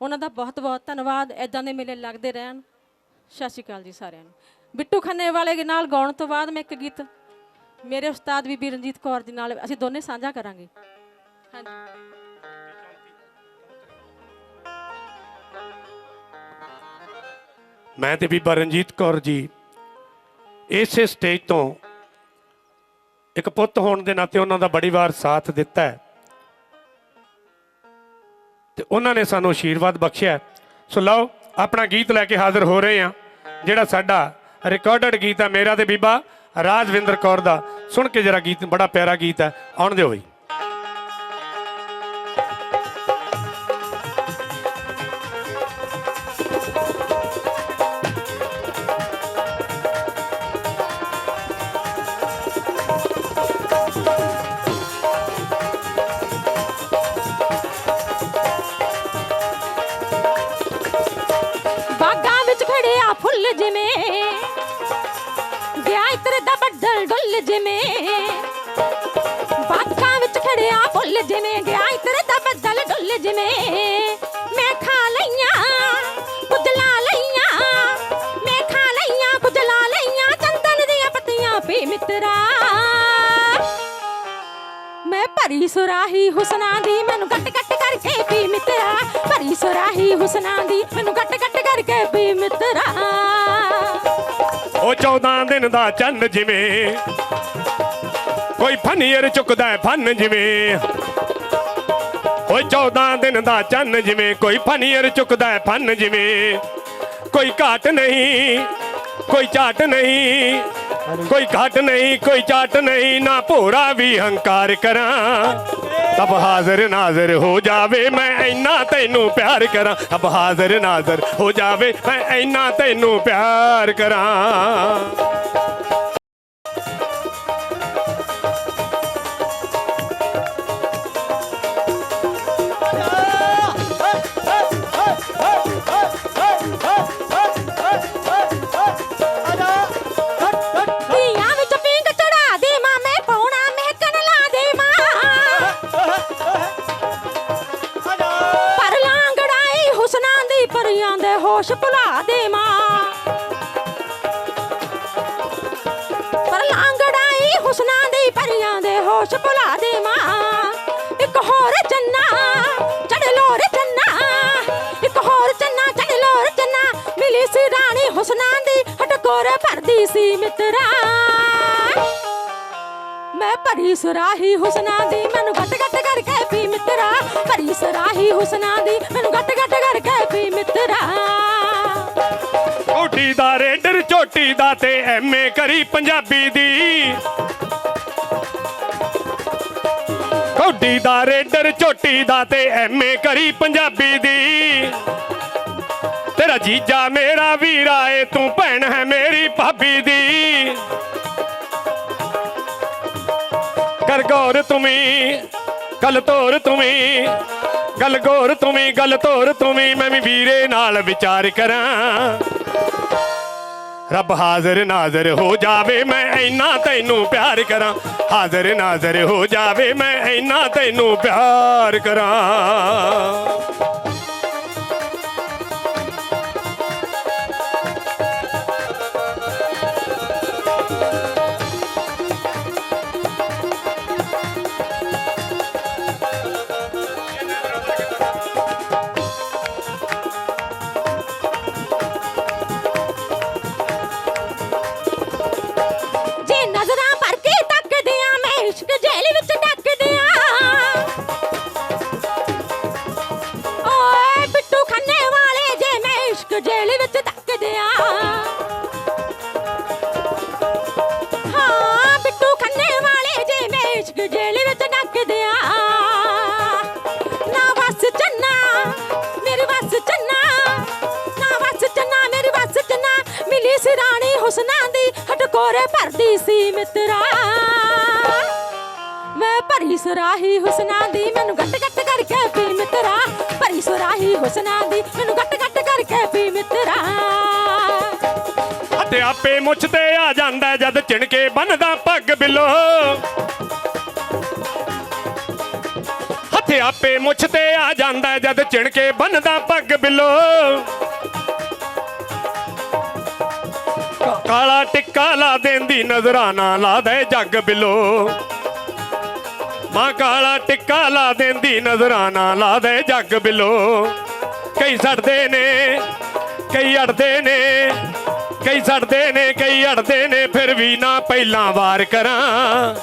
ਉਹਨਾਂ ਦਾ ਬਹੁਤ ਬਹੁਤ ਧੰਨਵਾਦ ਐਦਾਂ ਦੇ ਮੇਲੇ ਲੱਗਦੇ ਰਹਿਣ। ਸਤਿ ਸ਼੍ਰੀ ਅਕਾਲ ਜੀ ਸਾਰਿਆਂ ਨੂੰ। ਬਿੱਟੂ ਖੰਨੇ ਵਾਲੇ ਦੇ ਨਾਲ ਗਾਉਣ ਤੋਂ ਬਾਅਦ ਮੈਂ ਇੱਕ ਗੀਤ, ਮੇਰੇ ਉਸਤਾਦ ਬੀਬੀ ਰਣਜੀਤ ਕੌਰ ਜੀ ਨਾਲ ਅਸੀਂ ਦੋਨੇ ਸਾਂਝਾ ਕਰਾਂਗੇ। ਹਾਂਜੀ। ਮੈਂ ਤੇ ਬੀਬਾ ਰਣਜੀਤ ਕੌਰ ਜੀ ਇਸੇ ਸਟੇਜ ਤੋਂ ਇੱਕ ਪੁੱਤ ਹੋਣ ਦੇ ਨਾਤੇ ਉਹਨਾਂ ਦਾ ਬੜੀ ਵਾਰ ਸਾਥ ਦਿੱਤਾ ਹੈ। ਤੇ ਉਹਨਾਂ ਨੇ ਸਾਨੂੰ ਆਸ਼ੀਰਵਾਦ ਬਖਸ਼ਿਆ। ਸੋ ਲਓ, ਆਪਣਾ ਗੀਤ ਲੈ ਕੇ ਹਾਜ਼ਰ ਹੋ ਰਹੇ ਹਾਂ, ਜਿਹੜਾ ਸਾਡਾ ਰਿਕਾਰਡਡ ਗੀਤ ਹੈ, ਮੇਰਾ ਤੇ ਬੀਬਾ ਰਾਜਵਿੰਦਰ ਕੌਰ ਦਾ। ਸੁਣ ਕੇ ਜਰਾ ਗੀਤ, ਬੜਾ ਪਿਆਰਾ ਗੀਤ ਹੈ, ਆਉਣ ਦਿਓ ਬਈ। ਬਾਗਾਂ ਫੁੱਲ ਜਿਵੇਂ। ਗਿਆ ਇਤਰ ਦਾ ਬੱਦਲ ਡੁੱਲ ਜਿਵੇਂ। ਬਾਗਾਂ ਵਿੱਚ ਖੜਿਆ ਫੁੱਲ ਜਿਵੇਂ। ਗਿਆ ਇਤਰ ਦਾ ਬੱਦਲ ਡੁੱਲ ਜਿਵੇਂ। ਮੈਂ ਖਾ ਲਈਆਂ ਕੁਝ ਲਈਆਂ। ਮੈਂ ਖਾ ਲਈਆਂ ਕੁਝ ਲਈਆਂ। ਚੰਦਨ ਦੀਆਂ ਪੱਤੀਆਂ ਪੀ ਮਿੱਤਰਾ। ਮੈਂ ਭਰੀ ਸੁਰਾਹੀ ਹੁਸਨਾਂ ਦੀ। ਮੈਨੂੰ ਕੱਟ ਕੱਟ ਕਰਕੇ ਪੀ ਮਿੱਤਰਾ, ਭਰੀ ਸੁਰਾਹੀ ਹੁਸਨਾਂ ਦੀ, ਮੈਨੂੰ ਕੱਟ ਕੱਟ ਕਰਕੇ ਪੀ ਮਿੱਤਰਾ। ਉਹ 14 ਦਿਨ ਦਾ ਚੰਨ ਜਿਵੇਂ, ਕੋਈ ਫਨੀਅਰ ਚੁੱਕਦਾ ਹੈ ਫਨ ਜਿਵੇਂ। ਓਏ 14 ਦਿਨ ਦਾ ਚੰਨ ਜਿਵੇਂ, ਕੋਈ ਫਨੀਅਰ ਚੁੱਕਦਾ ਫਨ ਜਿਵੇਂ। ਕੋਈ ਘਾਟ ਨਹੀਂ, ਕੋਈ ਝਾਟ ਨਹੀਂ ਕੋਈ ਘਾਟ ਨਹੀਂ, ਕੋਈ ਝਾਟ ਨਹੀਂ, ਨਾ ਭੋਰਾ ਵੀ ਹੰਕਾਰ ਕਰਾਂ। ਤਬ ਹਾਜ਼ਰ ਨਾਜ਼ਰ ਹੋ ਜਾਵੇ, ਮੈਂ ਇੰਨਾ ਤੈਨੂੰ ਪਿਆਰ ਕਰਾਂ। ਤਬ ਹਾਜ਼ਰ ਨਾਜ਼ਰ ਹੋ ਜਾਵੇ, ਮੈਂ ਇੰਨਾ ਤੈਨੂੰ ਪਿਆਰ ਕਰਾਂ। ਰਾਣੀ ਦੀ ਹਟਕੋਰ ਭਰਦੀ ਸੀ ਮਿੱਤਰਾ। ਮੈਂ ਭਰੀ ਸੁਰਾਹੀ ਹੁਸਨਾਂ ਦੀ, ਮੈਨੂੰ ਗੱਟ ਗੱਟ ਕਰਕੇ ਪੀ ਮਿੱਤਰਾ। ਭਰੀ ਸੁਰਾਹੀ ਹੁਸਨਾਂ ਦੀ, ਮੈਨੂੰ ਗੱਟ ਗੱਟ ਕਰਕੇ ਪੀ ਮਿੱਤਰਾ। ਝੋਟੀ ਦਾ ਰੇਡਰ, ਝੋਟੀ ਦਾ ਤੇ ਐਮਏ ਕਰੀ ਪੰਜਾਬੀ ਦੀ। ਝੋਟੀ ਦਾ ਰੇਡਰ, ਝੋਟੀ ਦਾ ਤੇ ਐਮਏ ਕਰੀ ਪੰਜਾਬੀ ਦੀ। ਤੇਰਾ ਜੀਜਾ ਮੇਰਾ ਵੀਰਾ, ਏ ਤੂੰ ਭੈਣ ਹੈ ਮੇਰੀ ਭਾਬੀ ਦੀ। ਕਰ ਗੌਰ ਤੁਮੀ ਗੱਲ ਤੋਰ ਤੁਮੀ ਗੱਲ ਗੌਰ ਤੁਮੀ ਗੱਲ ਤੋਰ ਤੁਮੀ ਮੈਂ ਵੀ ਵੀਰੇ ਨਾਲ ਵਿਚਾਰ ਕਰਾਂ। ਰੱਬ ਹਾਜ਼ਰ ਨਾਜ਼ਰ ਹੋ ਜਾਵੇ, ਮੈਂ ਇੰਨਾ ਤੈਨੂੰ ਪਿਆਰ ਕਰਾਂ। ਹਾਜ਼ਰ ਨਾਜ਼ਰ ਹੋ ਜਾਵੇ, ਮੈਂ ਇੰਨਾ ਤੈਨੂੰ ਪਿਆਰ ਕਰਾਂ। ਹਟਕੋਰੇ ਭਰਦੀ ਸੀ ਮਿੱਤਰਾ। ਮੈਂ ਭਰੀ ਸੁਰਾਹੀ ਹੁਸਨਾਂ ਦੀ, ਮੈਨੂੰ ਗੱਟ ਗੱਟ ਕਰਕੇ ਪੀ ਮਿੱਤਰਾ। ਭਰੀ ਸੁਰਾਹੀ ਹੁਸਨਾਂ ਦੀ, ਮੈਨੂੰ ਗੱਟ ਗੱਟ ਕਰਕੇ ਪੀ ਮਿੱਤਰਾ। ਅਤੇ ਆਪੇ ਮੁੱਛ ਤੇ ਆ ਜਾਂਦਾ ਜਦ ਚਿਣਕੇ ਬੰਨਦਾ ਪੱਗ ਬਿੱਲੋ। ਹੱਥ ਆਪੇ ਮੁੱਛ ਤੇ ਆ ਜਾਂਦਾ ਜਦ ਚਿਣਕੇ ਬੰਨਦਾ ਪੱਗ ਬਿੱਲੋ। ਕਾਲਾ ਟਿੱਕਾ ਲਾ ਦਿੰਦੀ ਨਜ਼ਰਾਨਾ, ਲਾ ਦੇ ਜੱਗ ਬਿਲੋ। ਮਾਂ ਕਾਲਾ ਟਿੱਕਾ ਲਾ ਦੇਂਦੀ ਨਜ਼ਰਾਨਾ, ਲਾ ਦੇ ਜੱਗ ਬਿਲੋ। ਕਈ ਸੜਦੇ ਨੇ, ਕਈ ਅੜਦੇ ਨੇ, ਕਈ ਸੜਦੇ ਨੇ, ਕਈ ਅੜਦੇ ਨੇ, ਫਿਰ ਵੀ ਨਾ ਪਹਿਲਾਂ ਵਾਰ ਕਰਾਂ।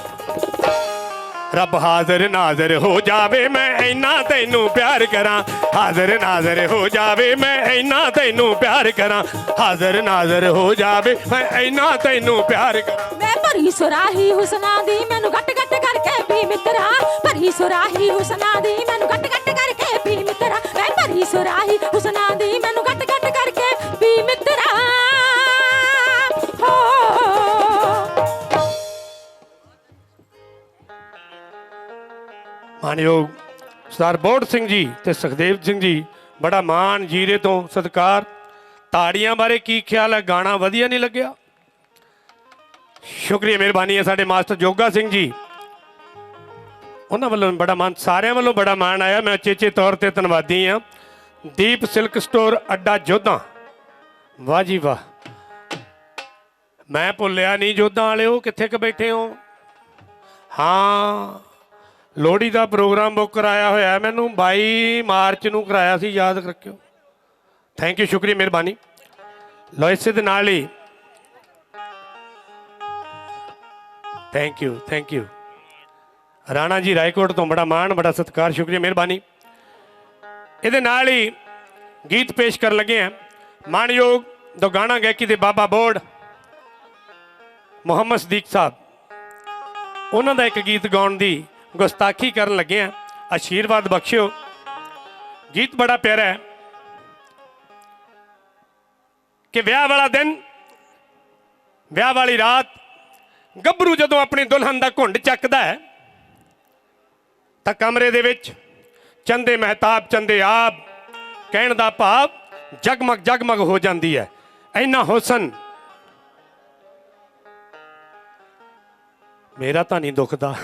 ਰੱਬ ਹਾਜ਼ਰ ਨਾਜ਼ਰ ਹੋ ਜਾਵੇ, ਮੈਂ ਇੰਨਾ ਤੈਨੂੰ ਪਿਆਰ ਕਰਾਂ। ਹਾਜ਼ਰ ਨਾਜ਼ਰ ਹੋ ਜਾਵੇ, ਮੈਂ ਇੰਨਾ ਤੈਨੂੰ ਪਿਆਰ ਕਰਾਂ। ਹਾਜ਼ਰ ਨਾਜ਼ਰ ਹੋ ਜਾਵੇ, ਮੈਂ ਇੰਨਾ ਤੈਨੂੰ ਪਿਆਰ ਕਰਾਂ। ਮੈਂ ਭਰੀ ਸੁਰਾਹੀ ਹੁਸਨਾ ਦੀ, ਮੈਨੂੰ ਗੱਟ ਗੱਟ ਕਰਕੇ ਵੀ ਮਿੱਤਰਾ। ਭਰੀ ਸੁਰਾਹੀ ਹੁਸਨਾ ਦੀ, ਮੈਨੂੰ ਗੱਟ ਗੱਟ ਕਰਕੇ ਵੀ ਮਿੱਤਰਾ। ਮੈਂ ਭਰੀ ਸੁਰਾਹੀ ਹੁਸਨਾ ਦੀ, ਮੈਨੂੰ ਮਾਨਯੋਗ ਸਰਦਾਰ ਬੋੜ ਸਿੰਘ ਜੀ ਤੇ ਸੁਖਦੇਵ ਸਿੰਘ ਜੀ, ਬੜਾ ਮਾਣ ਜੀਰੇ ਤੋਂ ਸਤਿਕਾਰ। ਤਾੜੀਆਂ ਬਾਰੇ ਕੀ ਖਿਆਲ ਹੈ? ਗਾਣਾ ਵਧੀਆ ਨਹੀਂ ਲੱਗਿਆ? ਸ਼ੁਕਰੀਆ, ਮਿਹਰਬਾਨੀ ਹੈ ਸਾਡੇ ਮਾਸਟਰ ਜੋਗਾ ਸਿੰਘ ਜੀ। ਉਹਨਾਂ ਵੱਲੋਂ ਬੜਾ ਮਾਣ, ਸਾਰਿਆਂ ਵੱਲੋਂ ਬੜਾ ਮਾਣ ਆਇਆ। ਮੈਂ ਚੇਚੇ ਤੌਰ ਤੇ ਧੰਨਵਾਦੀ ਹਾਂ। ਦੀਪ ਸਿਲਕ ਸਟੋਰ, ਅੱਡਾ ਜੋਧਾ। ਵਾਹ ਜੀ ਵਾਹ। ਮੈਂ ਭੁੱਲਿਆ ਨਹੀਂ ਜੋਧਾ ਵਾਲਿਓ, ਕਿੱਥੇ ਕ ਬੈਠੇ ਹੋ? ਹਾਂ। ਲੋਹੜੀ ਦਾ ਪ੍ਰੋਗਰਾਮ ਬੁੱਕ ਕਰਾਇਆ ਹੋਇਆ ਮੈਨੂੰ 22 ਮਾਰਚ ਨੂੰ ਕਰਾਇਆ ਸੀ, ਯਾਦ ਰੱਖਿਓ। ਥੈਂਕ ਯੂ ਸ਼ੁਕਰੀਆ, ਮਿਹਰਬਾਨੀ। ਲੋ ਇਸੇ ਦੇ ਨਾਲ ਹੀ। Thank you thank you Rana ji Raikot ਤੋਂ ਬੜਾ ਮਾਣ, ਬੜਾ ਸਤਿਕਾਰ, ਸ਼ੁਕਰੀਆ, ਮਿਹਰਬਾਨੀ। ਇਹਦੇ ਨਾਲ ਹੀ ਗੀਤ ਪੇਸ਼ ਕਰਨ ਲੱਗੇ ਆ ਮਾਣਯੋਗ ਦੋ ਗਾਣਾ ਗਾਇਕੀ ਦੇ ਬਾਬਾ ਬੋਰਡ ਮੁਹੰਮਦ ਸਦੀਕ ਸਾਹਿਬ। ਉਹਨਾਂ ਦਾ ਇੱਕ ਗੀਤ ਗਾਉਣ ਦੀ ਗੁਸਤਾਖੀ ਕਰਨ ਲੱਗੇ ਆ। ਆਸ਼ੀਰਵਾਦ ਬਖਸ਼ਿਓ। ਗੀਤ ਬੜਾ ਪਿਆਰਾ ਹੈ ਕਿ ਵਿਆਹ ਵਾਲਾ ਦਿਨ, ਵਿਆਹ ਵਾਲੀ ਰਾਤ ਗੱਭਰੂ ਜਦੋਂ ਆਪਣੀ ਦੁਲਹਨ ਦਾ ਘੁੰਡ ਚੱਕਦਾ ਹੈ, ਤਾਂ ਕਮਰੇ ਦੇ ਵਿੱਚ ਚੰਦੇ ਮਹਿਤਾਬ, ਚੰਦੇ ਆਬ ਕਹਿਣ ਦਾ ਭਾਵ ਜਗਮਗ ਜਗਮਗ ਹੋ ਜਾਂਦੀ ਹੈ। ਇੰਨਾ ਹੁਸਨ। ਮੇਰਾ ਤਾਂ ਨਹੀਂ ਦੁਖਦਾ।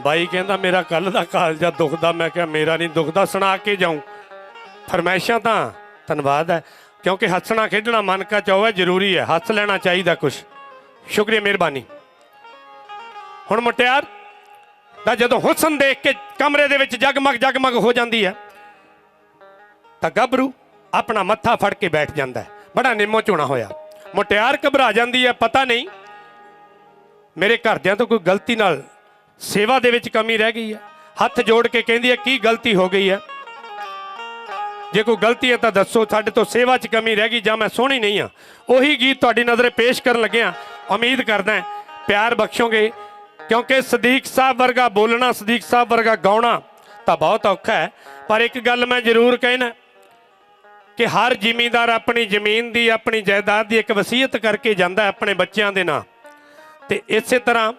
ਬਾਈ ਕਹਿੰਦਾ, ਮੇਰਾ ਕੱਲ ਦਾ ਕਾਲਜਾ ਦੁਖਦਾ। ਮੈਂ ਕਿਹਾ, ਮੇਰਾ ਨਹੀਂ ਦੁਖਦਾ, ਸੁਣਾ ਕੇ ਜਾਉਂ ਫਰਮਾਇਸ਼ਾਂ ਤਾਂ ਧੰਨਵਾਦ ਹੈ, ਕਿਉਂਕਿ ਹੱਸਣਾ ਖੇਡਣਾ ਮਨ ਕਾ ਚਾਹੋ ਹੈ, ਜ਼ਰੂਰੀ ਹੈ। ਹੱਸ ਲੈਣਾ ਚਾਹੀਦਾ ਕੁਛ। ਸ਼ੁਕਰੀਆ, ਮਿਹਰਬਾਨੀ। ਹੁਣ ਮੁਟਿਆਰ ਦਾ ਜਦੋਂ ਹੁਸਨ ਦੇਖ ਕੇ ਕਮਰੇ ਦੇ ਵਿੱਚ ਜਗਮਗ ਜਗਮਗ ਹੋ ਜਾਂਦੀ ਹੈ, ਤਾਂ ਗੱਭਰੂ ਆਪਣਾ ਮੱਥਾ ਫੜ ਕੇ ਬੈਠ ਜਾਂਦਾ ਹੈ। ਬੜਾ ਨਿੰਮੋ ਚੋਣਾ ਹੋਇਆ। ਮੁਟਿਆਰ ਘਬਰਾ ਜਾਂਦੀ ਹੈ, ਪਤਾ ਨਹੀਂ, ਮੇਰੇ ਘਰਦਿਆਂ ਤੋਂ ਕੋਈ ਗਲਤੀ ਨਾਲ ਸੇਵਾ ਦੇ ਵਿੱਚ ਕਮੀ ਰਹਿ ਗਈ ਹੈ। ਹੱਥ ਜੋੜ ਕੇ ਕਹਿੰਦੀ ਹੈ, ਕੀ ਗਲਤੀ ਹੋ ਗਈ ਹੈ? ਜੇ ਕੋਈ ਗਲਤੀ ਹੈ ਤਾਂ ਦੱਸੋ, ਸਾਡੇ ਤੋਂ ਸੇਵਾ 'ਚ ਕਮੀ ਰਹਿ ਗਈ ਜਾਂ ਮੈਂ ਸੋਹਣੀ ਨਹੀਂ ਆ ਉਹੀ ਗੀਤ ਤੁਹਾਡੀ ਨਜ਼ਰੇ ਪੇਸ਼ ਕਰਨ ਲੱਗਿਆ ਉਮੀਦ ਕਰਦਾ ਪਿਆਰ ਬਖਸ਼ੋਗੇ। ਕਿਉਂਕਿ ਸਦੀਕ ਸਾਹਿਬ ਵਰਗਾ ਬੋਲਣਾ, ਸਦੀਕ ਸਾਹਿਬ ਵਰਗਾ ਗਾਉਣਾ ਤਾਂ ਬਹੁਤ ਔਖਾ ਹੈ। ਪਰ ਇੱਕ ਗੱਲ ਮੈਂ ਜ਼ਰੂਰ ਕਹਿਣਾ ਕਿ ਹਰ ਜ਼ਿਮੀਂਦਾਰ ਆਪਣੀ ਜ਼ਮੀਨ ਦੀ, ਆਪਣੀ ਜਾਇਦਾਦ ਦੀ ਇੱਕ ਵਸੀਅਤ ਕਰਕੇ ਜਾਂਦਾ ਆਪਣੇ ਬੱਚਿਆਂ ਦੇ ਨਾਂ। ਤੇ ਇਸੇ ਤਰ੍ਹਾਂ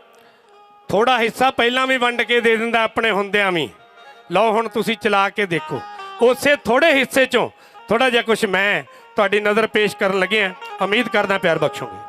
ਥੋੜਾ ਹਿੱਸਾ ਪਹਿਲਾਂ ਵੀ ਵੰਡ ਕੇ ਦੇ ਦਿੰਦਾ ਆਪਣੇ ਹੁੰਦਿਆਂ ਵੀ। ਲਓ ਹੁਣ ਤੁਸੀਂ ਚਲਾ ਕੇ ਦੇਖੋ। ਉਸੇ ਥੋੜੇ ਹਿੱਸੇ ਚੋਂ ਥੋੜਾ ਜਿਹਾ ਕੁਝ ਮੈਂ ਤੁਹਾਡੀ ਨਜ਼ਰ ਪੇਸ਼ ਕਰਨ ਲੱਗਿਆ ਉਮੀਦ ਕਰਦਾ ਪਿਆਰ ਬਖਸ਼ੋਗੇ।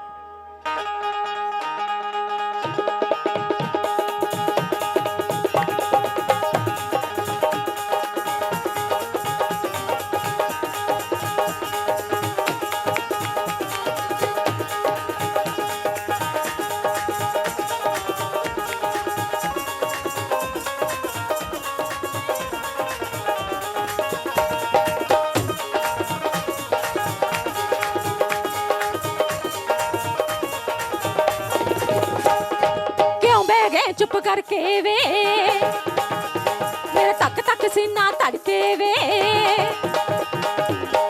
ਚੁੱਪ ਕਰਕੇ ਵੇ। ਮੇਰੇ ਤੱਕ ਤੱਕ ਸੀਨਾ ਧੜਕੇ ਵੇ।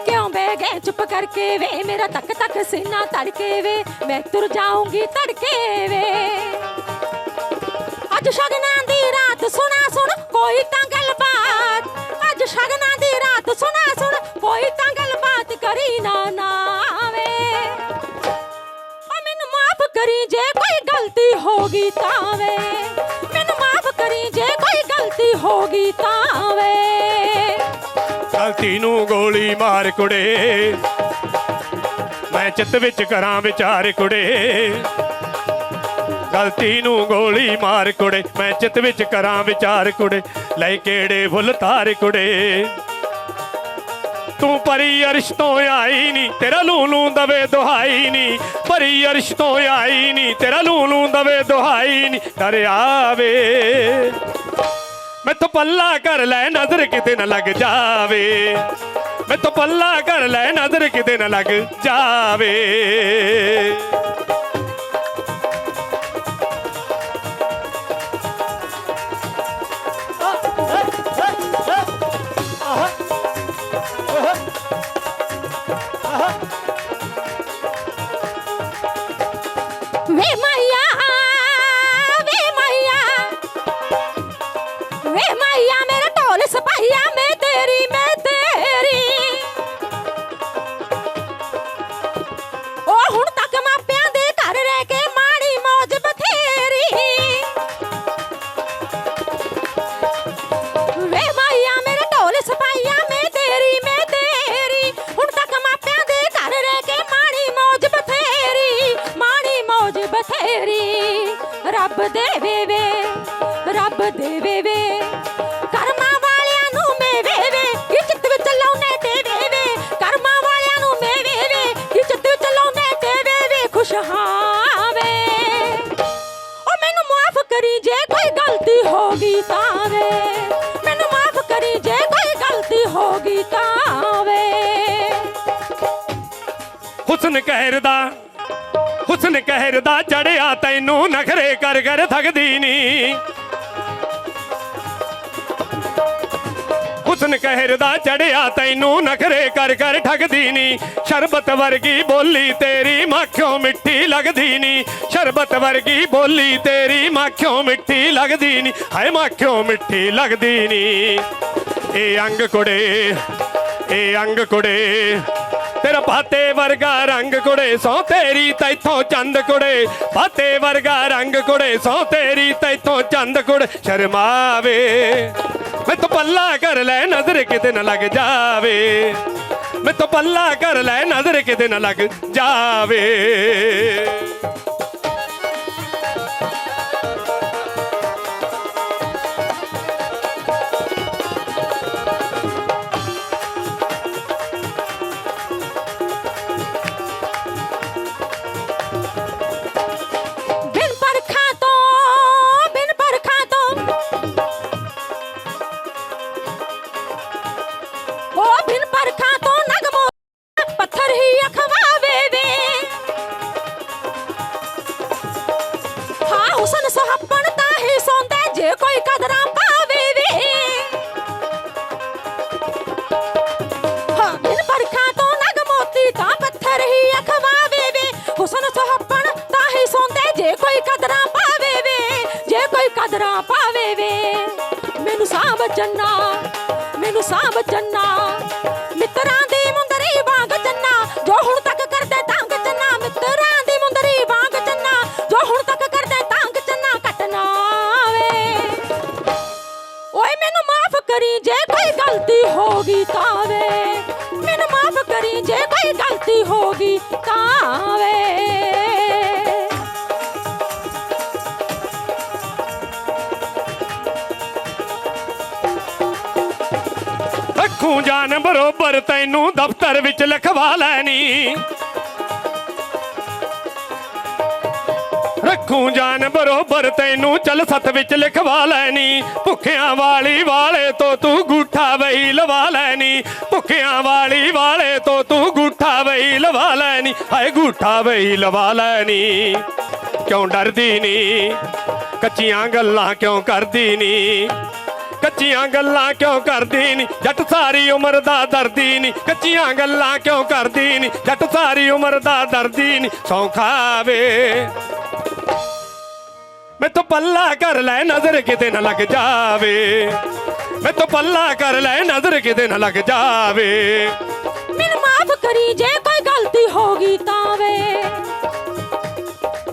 ਕਿਉਂ ਬਹਿ ਗਏ ਚੁੱਪ ਕਰਕੇ ਵੇ? ਮੇਰਾ ਤੱਕ ਤੱਕ ਸੀਨਾ ਧੜਕੇ ਵੇ। ਮੈਂ ਤੁਰ ਜਾਊਂਗੀ ਧੜਕੇ ਵੇ। ਅੱਜ ਸ਼ਗਨਾਂ ਦੀ ਰਾਤ, ਸੁਣਾ ਸੁਣ, ਕੋਈ ਤਾਂ ਗੱਲਬਾਤ। ਅੱਜ ਸ਼ਗਨਾਂ ਦੀ ਰਾਤ, ਸੁਣਾ ਸੁਣ, ਕੋਈ ਤਾਂ ਗੱਲਬਾਤ ਕਰੀ ਨਾ ਨਾਵੇ ਕਰੀ ਜੇ ਕੋਈ ਗਲਤੀ ਹੋ ਗਈ ਤਾਂ ਵੇ ਮੈਨੂੰ ਮਾਫ ਕਰੀ ਜੇ ਕੋਈ ਗਲਤੀ ਹੋ ਗਈ ਤਾਂ ਵੇ ਗਲਤੀ ਨੂੰ ਗੋਲੀ ਮਾਰ ਕੁੜੇ। ਮੈਂ ਚਿੱਤ ਵਿੱਚ ਕਰਾਂ ਵਿਚਾਰ ਕੁੜੇ। ਗਲਤੀ ਨੂੰ ਗੋਲੀ ਮਾਰ ਕੁੜੇ। ਮੈਂ ਚਿੱਤ ਵਿੱਚ ਕਰਾਂ ਵਿਚਾਰ ਕੁੜੇ। ਲੈ ਕਿਹੜੇ ਫੁੱਲ ਤਾਰ ਕੁੜੇ। ਤੂੰ ਪਰੀ ਅਰਸ਼ ਤੋਂ ਆਈ ਨਹੀਂ ਤੇਰਾ ਲੂ ਲੂ ਦਵੇ ਦੁਹਾਈ ਨਹੀਂ ਪਰੀ ਅਰਸ਼ ਤੋਂ ਆਈ ਨਹੀਂ ਤੇਰਾ ਲੂ ਲੂ ਦਵੇ ਦੁਹਾਈ ਨਹੀਂ ਕਰ ਆਵੇ। ਮੈਥੋਂ ਪੱਲਾ ਕਰ ਲੈ ਨਜ਼ਰ ਕਿਤੇ ਨਾ ਲੱਗ ਜਾਵੇ। ਮੈਥੋਂ ਪੱਲਾ ਕਰ ਲੈ ਨਜ਼ਰ ਕਿਤੇ ਨਾ ਲੱਗ ਜਾਵੇ। ਵੇ ਮਾਇਆ ਵੇ ਮੌਜ ਰੱਬ ਦੇਵੇ ਵੇ ਰੱਬ ਦੇਵੇ ਵੇ ਕਰਮਾਂ ਵਾਲਿਆਂ ਨੂੰ ਮੇਵੇ ਵੇ ਇੱਜ਼ਤ ਵਿੱਚ ਲਾਉਨੇ ਦੇਵੇ ਵੇ ਕਰਮਾਂ ਵਾਲਿਆਂ ਨੂੰ ਮੇਵੇ ਵੇ ਇੱਜ਼ਤ ਵਿੱਚ ਲਾਉਨੇ ਦੇਵੇ ਵੇ ਖੁਸ਼ ਹਾਂ ਮੈਨੂੰ ਮਾਫ ਕਰੀ ਜੇ ਕੋਈ ਗਲਤੀ ਹੋ ਗਈ ਤਾਂ ਵੇ ਮੈਨੂੰ ਮਾਫ ਕਰੀ ਜੇ ਕੋਈ ਗਲਤੀ ਹੋ ਗਈ ਤਾਂ ਵੇ ਹੁਸਨ ਕਹਿਰ ਦਾ ਹੁਸਨ ਕਹਿਰ ਦਾ ਚੜਿਆ ਤੈਨੂੰ ਨਖਰੇ ਕਰ ਕਰ ਥਕਦੀ ਨੀ। ਹੁਸਨ ਕਹਿਰ ਦਾ ਚੜਿਆ ਤੈਨੂੰ ਨਖਰੇ ਕਰ ਕਰ ਠਗਦੀ ਨੀ। ਸ਼ਰਬਤ ਵਰਗੀ ਬੋਲੀ ਤੇਰੀ ਮਾਖਿਓ ਮਿੱਠੀ ਲੱਗਦੀ ਨੀ। ਸ਼ਰਬਤ ਵਰਗੀ ਬੋਲੀ ਤੇਰੀ ਮਾਖਿਓ ਮਿੱਠੀ ਲੱਗਦੀ ਨੀ। ਹਾਏ ਮਾਖਿਓ ਮਿੱਠੀ ਲੱਗਦੀ ਨੀ। ਇਹ ਅੰਗ ਕੁੜੇ, ਇਹ ਅੰਗ ਕੁੜੇ। ਤੇਰਾ ਪਾਤੇ ਵਰਗਾ ਰੰਗ ਕੁੜੇ ਸੋ ਤੇਰੀ ਤੈਥੋਂ ਚੰਦ ਕੁੜੇ। ਪਾਤੇ ਵਰਗਾ ਰੰਗ ਕੁੜੇ ਸੋ ਤੇਰੀ ਤੈਥੋਂ ਚੰਦ ਕੁੜੇ। ਸ਼ਰਮਾਵੇ, ਮੈਂ ਤੋ ਪੱਲਾ ਕਰ ਲੈ ਨਜ਼ਰ ਕਿਤੇ ਨਾ ਲੱਗ ਜਾਵੇ। ਮੈਂ ਤੋ ਪੱਲਾ ਕਰ ਲੈ ਨਜ਼ਰ ਕਿਤੇ ਨਾ ਲੱਗ ਜਾਵੇ। ਹਾਂ ਤਾਂ ਹੀ ਸੌਂਦਾ ਜੇ ਕੋਈ ਕਦਰਾਂ ਪਾਵੇ ਵੇ। ਹਾਂ ਬਿਨ ਪਰਖਾਂ ਤੋਂ ਨਗ ਮੋਤੀ ਤਾਂ ਪੱਥਰ ਹੀ ਅਖਵਾਵੇ ਵੇ। ਹੁਸਨ ਸੁਹੱਪਣ ਤਾਂ ਹੀ ਸੌਂਦੇ ਜੇ ਕੋਈ ਕਦਰਾਂ ਪਾਵੇ ਵੇ। ਜੇ ਕੋਈ ਕਦਰਾਂ ਪਾਵੇ ਵੇ। ਮੈਨੂੰ ਸਾਂਭ ਚੰਨਾ, ਮੈਨੂੰ ਸਾਂਭ ਚੰਨਾ। ਬਰੋਬਰ ਤੈਨੂੰ ਦਫ਼ਤਰ ਵਿੱਚ ਲਿਖਵਾ ਲੈਣੀ। ਰੱਖੂ ਜਾਨ ਬਰੋਬਰ ਤੈਨੂੰ ਚਲ ਸੱਤ ਵਿੱਚ ਲਿਖਵਾ ਲੈਣੀ। ਭੁੱਖਿਆਂ ਵਾਲੀ ਵਾਲੇ ਤੋਂ ਤੂੰ ਗੂਠਾ ਵਈ ਲਵਾ ਲੈਣੀ। ਭੁੱਖਿਆਂ ਵਾਲੀ ਵਾਲੇ ਤੋਂ ਤੂੰ ਗੂਠਾ ਵਈ ਲਵਾ ਲੈਣੀ। ਹਾਏ, ਗੂਠਾ ਵਈ ਲਵਾ ਲੈਣੀ। ਕਿਉਂ ਡਰਦੀ ਨੀ? ਕੱਚੀਆਂ ਗੱਲਾਂ ਕਿਉਂ ਕਰਦੀ ਨੀ? ਕੱਚੀਆਂ ਗੱਲਾਂ ਕਿਉਂ ਕਰਦੀ ਨੀ? ਜੱਟ ਸਾਰੀ ਉਮਰ ਦਾ ਦਰਦੀ ਨੀ। ਕੱਚੀਆਂ ਗੱਲਾਂ ਕਿਉਂ ਕਰਦੀ ਨੀ? ਜੱਟ ਸਾਰੀ ਉਮਰ ਦਾ ਦਰਦੀ ਨੀ। ਸੌਖਾਵੇ ਮੈਂ ਪੱਲਾ ਕਰ ਲੈ ਨਜ਼ਰ ਕਿਤੇ ਨਾ ਲੱਗ ਜਾਵੇ। ਮੈਥੋਂ ਪੱਲਾ ਕਰ ਲੈ ਨਜ਼ਰ ਕਿਤੇ ਨਾ ਲੱਗ ਜਾਵੇ। ਮੈਨੂੰ ਮਾਫ ਕਰੀ ਜੇ ਕੋਈ ਗਲਤੀ ਹੋ ਗਈ ਤਾਂ।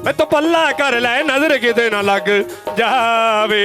ਮੈਂ ਤੋਂ ਪੱਲਾ ਕਰ ਲੈ ਨਜ਼ਰ ਕਿਤੇ ਨਾ ਲੱਗ ਜਾਵੇ।